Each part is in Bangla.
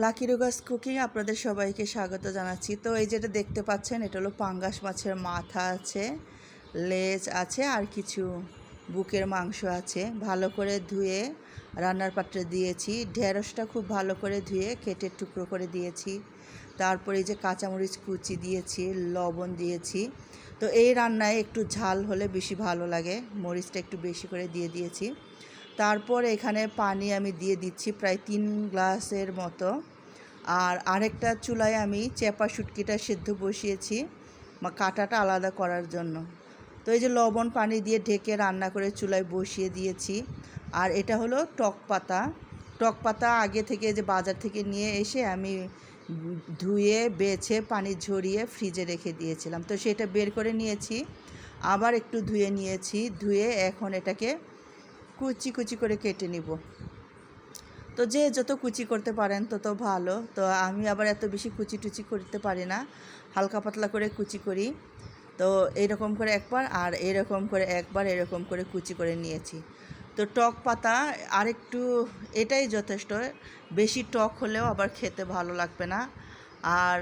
লাকি রুগাস কুকিং আপনাদের সবাইকে স্বাগত জানাচ্ছি। তো এই যেটা দেখতে পাচ্ছেন, এটা হলো পাঙ্গাস মাছের মাথা আছে, লেজ আছে, আর কিছু বুকের মাংস আছে। ভালো করে ধুয়ে রান্নার পাত্রে দিয়েছি। ঢেঁড়সটা খুব ভালো করে ধুয়ে কেটে টুকরো করে দিয়েছি। তারপরে এই যে কাঁচামরিচ কুচি দিয়েছি, লবণ দিয়েছি। তো এই রান্নায় একটু ঝাল হলে বেশি ভালো লাগে। মরিচটা একটু বেশি করে দিয়ে দিয়েছি। তারপর এখানে পানি আমি দিয়ে দিচ্ছি প্রায় তিন গ্লাসের মতো। আর আরেকটা চুলায় আমি চেপা শুটকিটা সেদ্ধ বসিয়েছি কাঁটাটা আলাদা করার জন্য। তো এই যে লবণ পানি দিয়ে ঢেকে রান্না করে চুলায় বসিয়ে দিয়েছি। আর এটা হলো টক পাতা। টক পাতা আগে থেকে যে বাজার থেকে নিয়ে এসে আমি ধুয়ে, বেছে, পানি ঝরিয়ে ফ্রিজে রেখে দিয়েছিলাম। তো সেটা বের করে নিয়েছি, আবার একটু ধুয়ে নিয়েছি। ধুয়ে এখন এটাকে কুচি কুচি করে কেটে নিব। তো যে যত কুচি করতে পারেন তত ভালো। তো আমি আবার এত বেশি কুচি টুচি করতে পারি না। হালকা পাতলা করে কুচি করি। তো এরকম করে একবার আর এরকম করে একবার এরকম করে কুচি করে নিয়েছি। তো টক পাতা আরেকটু এটাই যথেষ্ট। বেশি টক হলেও আবার খেতে ভালো লাগবে না। আর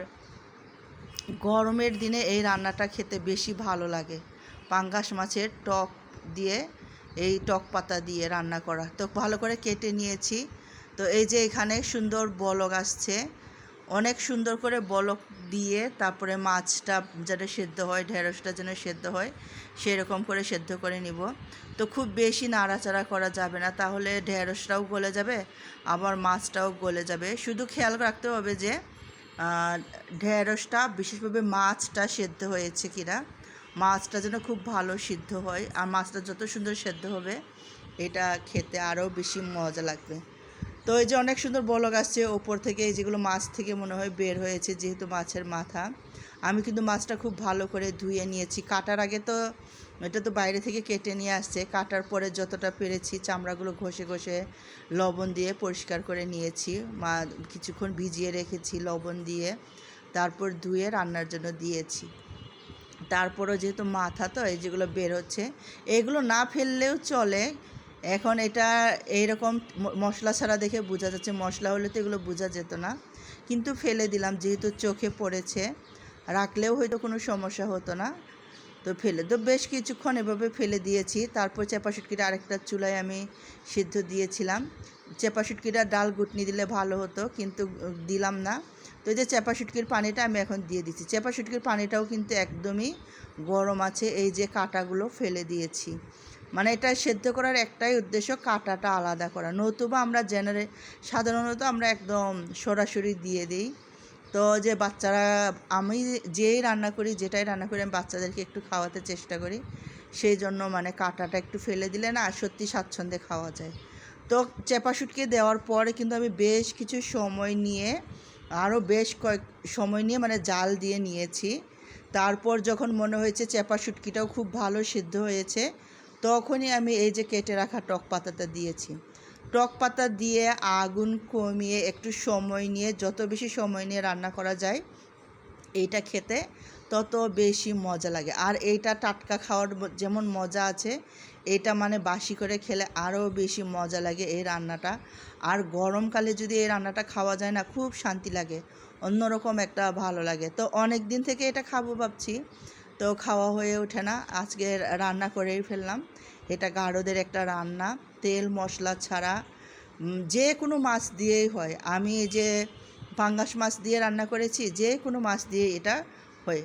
গরমের দিনে এই রান্নাটা খেতে বেশি ভালো লাগে। পাঙ্গাস মাছের টক দিয়ে এই টক পাতা দিয়ে রান্না করা। তো ভালো করে কেটে নিয়েছি। তো এই যে এখানে সুন্দর বলক আসছে। অনেক সুন্দর করে বলক দিয়ে তারপরে মাছটা যেন সেদ্ধ হয়, ঢেঁড়সটা যেন সেদ্ধ হয়, সেরকম করে সেদ্ধ করে নিব। তো খুব বেশি নাড়াচাড়া করা যাবে না, তাহলে ঢেঁড়সটাও গলে যাবে, আবার মাছটাও গলে যাবে। শুধু খেয়াল রাখতে হবে যে ঢেঁড়সটা বিশেষভাবে মাছটা সেদ্ধ হয়েছে কিনা। মাছটা যেন খুব ভালো সিদ্ধ হয়, আর মাছটা যত সুন্দর সেদ্ধ হবে, এটা খেতে আরও বেশি মজা লাগবে। তো এই যে অনেক সুন্দর বলক আসছে, ওপর থেকে এই যেগুলো মাছ থেকে মনে হয় বের হয়েছে, যেহেতু মাছের মাথা। আমি কিন্তু মাছটা খুব ভালো করে ধুয়ে নিয়েছি। কাটার আগে তো, এটা তো বাইরে থেকে কেটে নিয়ে আসছে। কাটার পরে যতটা পেরেছি, চামড়াগুলো ঘষে ঘষে লবণ দিয়ে পরিষ্কার করে নিয়েছি। মা, কিছুক্ষণ ভিজিয়ে রেখেছি লবণ দিয়ে। তারপর ধুয়ে রান্নার জন্য দিয়েছি। তারপরও যেহেতু মাথা তো, এই যেগুলো বের হচ্ছে এগুলো না ফেললেও চলে। এখন এটা এইরকম মশলা ছাড়া দেখে বোঝা যাচ্ছে, মশলা হলে তো এগুলো বোঝা যেত না। কিন্তু ফেলে দিলাম, যেহেতু চোখে পড়েছে, রাখলেও হয়তো কোনো সমস্যা হতো না। তো ফেলে, তো বেশ কিছুক্ষণ এভাবে ফেলে দিয়েছি। তারপর চেপা শুটকিটা আরেকটা চুলায় আমি সিদ্ধ দিয়েছিলাম। চেপা শুটকিটা ডাল গুটনি দিলে ভালো হতো, কিন্তু দিলাম না। তো যে চেপা শুটকির পানিটা আমি এখন দিয়ে দিচ্ছি। চেপা শুটকির পানিটাও কিন্তু একদমই গরম আছে, এই যে কাঁটাগুলো ফেলে দিয়েছি। মানে এটা সেদ্ধ করার একটাই উদ্দেশ্য, কাঁটাটা আলাদা করা। নতুবা আমরা জেনারে, সাধারণত আমরা একদম সরাসরি দিয়ে দিই। তো যে বাচ্চারা, আমি যেই রান্না করি, যেটাই রান্না করি, আমি বাচ্চাদেরকে একটু খাওয়াতে চেষ্টা করি। সেই জন্য মানে কাঁটাটা একটু ফেলে দিলে না সত্যি স্বাচ্ছন্দ্যে খাওয়া যায়। তো চেপা শুটকে দেওয়ার পরে কিন্তু আমি বেশ কিছু সময় নিয়ে আরও বেশ কয়েক সময় নিয়ে মানে জাল দিয়ে নিয়েছি। তারপর যখন মনে হয়েছে চেপা শুটকিটাও খুব ভালো সিদ্ধ হয়েছে, তখনই আমি এই যে কেটে রাখা টক পাতাটা দিয়েছি। টক পাতা দিয়ে আগুন কমিয়ে একটু সময় নিয়ে, যত বেশি সময় নিয়ে রান্না করা যায় এইটা খেতে, তত বেশি মজা লাগে। আর এইটা টাটকা খাওয়ার যেমন মজা আছে এটা মানে বাসি করে খেলে আরও বেশি মজা লাগে এই রান্নাটা। আর গরমকালে যদি এই রান্নাটা খাওয়া যায় না, খুব শান্তি লাগে, অন্যরকম একটা ভালো লাগে। তো অনেক দিন থেকে এটা খাব ভাবছি, তো খাওয়া হয়ে ওঠে না, আজকে রান্না করেই ফেললাম। এটা গাঢ়দের একটা রান্না, তেল মশলা ছাড়া যে কোনো মাছ দিয়েই হয়। আমি যে পাঙ্গাস মাছ দিয়ে রান্না করেছি, যে কোনো মাছ দিয়ে এটা হয়।